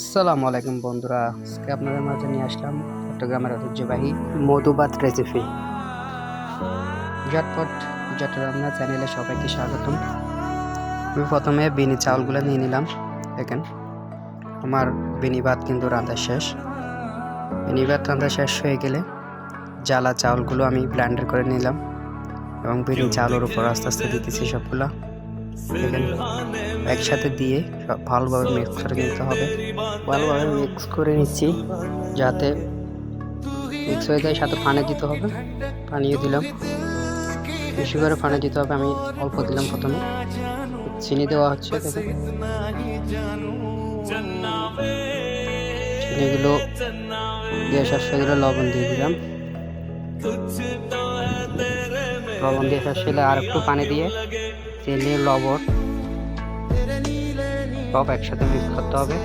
আসসালামু আলাইকুম বন্ধুরা। আজকে আপনাদের মাঝে নিয়ে আসলাম চট্টগ্রামের ঐতিহ্যবাহী মধুবাত রেসিপি ঝটপট রান্না চ্যানেলে সবাইকে স্বাগতম। আমি প্রথমে বিনি চাউলগুলো নিয়ে নিলাম। দেখেন, আমার বিনি ভাত কিন্তু রান্না শেষ। বিনি ভাত রান্না শেষ হয়ে গেলে জ্বালা চাউলগুলো আমি ব্ল্যান্ডার করে নিলাম এবং বিনি চাউলের উপর আস্তে আস্তে দিতেছি সবগুলো। দেখেন একসাথে দিয়ে ভালোভাবে মিক্স করে নিতে হবে। ভালোভাবে মিক্স করে নিচ্ছি, যাতে মিক্স হয়ে যায়, সাথে পানি দিতে হবে। পানিও দিলাম। বেশি করে পানি দিতে হবে, আমি অল্প দিলাম প্রথমে। চিনি দেওয়া হচ্ছে চিনিগুলো দিয়ে শেষ গেলে লবণ দিয়ে দিলাম। লবণ দিয়ে শেষ হলে আর একটু পানি দিয়ে চিনি লবণ, সব একসাথে মিক্স করতে হবে।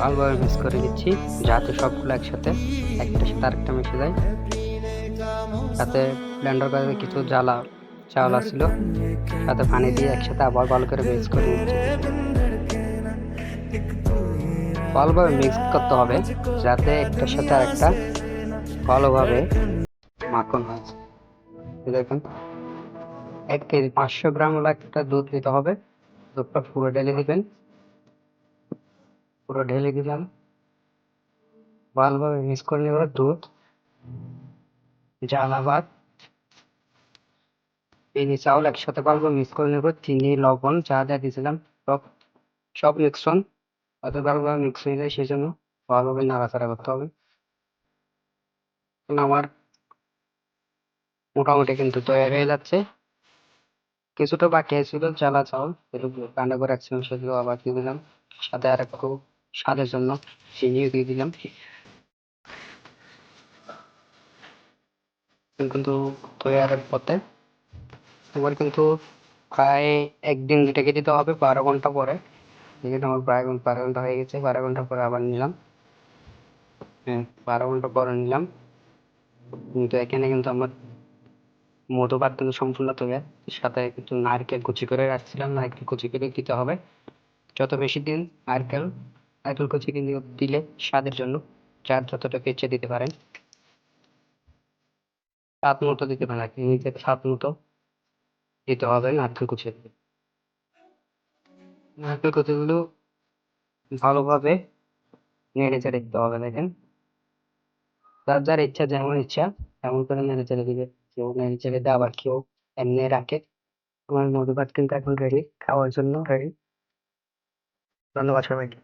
ভালোভাবে মিক্স করে দিচ্ছি যাতে সবগুলো একসাথে একটার সাথে আরেকটা মিশে যায়। সাথে ব্লেন্ডার করে কিছু জ্বালা চাউল আসছিল সাথে পানি দিয়ে একসাথে আবার ভালো করে মিক্স করে দিচ্ছি ভালোভাবে মিক্স করতে হবে, যাতে একটার সাথে আরেকটা ভালোভাবে মাখন হয়। দেখুন। এক কেজি পাঁচশো গ্রাম একটা দুধ দিতে হবে। দুধটা পুরো ঢেলে দিবেন। পুরো ঢেলে দিলাম। ভালোভাবে মিক্স করে নেব দুধ। জালাবাদ চিনি, চাউল একসাথে ভালোভাবে মিক্স করে নেব। চিনি, লবণ চা যা দিয়েছিলাম, সব সব মিক্সন অত ভালোভাবে মিক্স হয়ে যায় সেই জন্য ভালোভাবে নাড়াচাড়া করতে হবে। আমার মোটামুটি কিন্তু তৈরি হয়ে যাচ্ছে। কিছুটা বাকি ছিল, চালা চাউল। যেগুলো রান্না করে রাখছিলাম, সেগুলো আবার দিয়ে দিলাম। সাথে আর একটু স্বাদের জন্য চিনিও দিয়ে দিলাম। কিন্তু তৈরির পথে এবার কিন্তু প্রায় একদিন রেখে দিতে হবে, বারো ঘণ্টা পরে। এখানে আমার প্রায় বারো ঘণ্টা হয়ে গেছে, বারো ঘণ্টা পরে আবার নিলাম। হ্যাঁ বারো ঘণ্টা পরে নিলাম। কিন্তু এখানে কিন্তু আমার মধুপাত কিন্তু সম্পূর্ণ তৈরি সাথে একটু নারকেল কুচি করে রাখছিলাম। নারকেল কুচি করে দিতে হবে। যত বেশি দিন নারকেল নারকেল কুচি দিলে স্বাদের জন্য যার যতটুকু ইচ্ছে দিতে পারেন। স্বাদ মতো দিতে পারেন কি নিজের স্বাদ মতো দিতে হবে নারকেল কুচি। নারকেল কুচিগুলো ভালোভাবে নেড়ে চেড়ে দিতে হবে, দেখেন। যার যার ইচ্ছা, যেমন ইচ্ছা, তেমন করে নেড়ে চেড়ে দিবে। কেউ নেড়ে চেড়ে দেয় আবার কেউ এমনি রাখে। তোমার মধু ভাত কিন্তু এখন রেডি খাওয়ার জন্য রেডি ধন্যবাদ সবাইকে।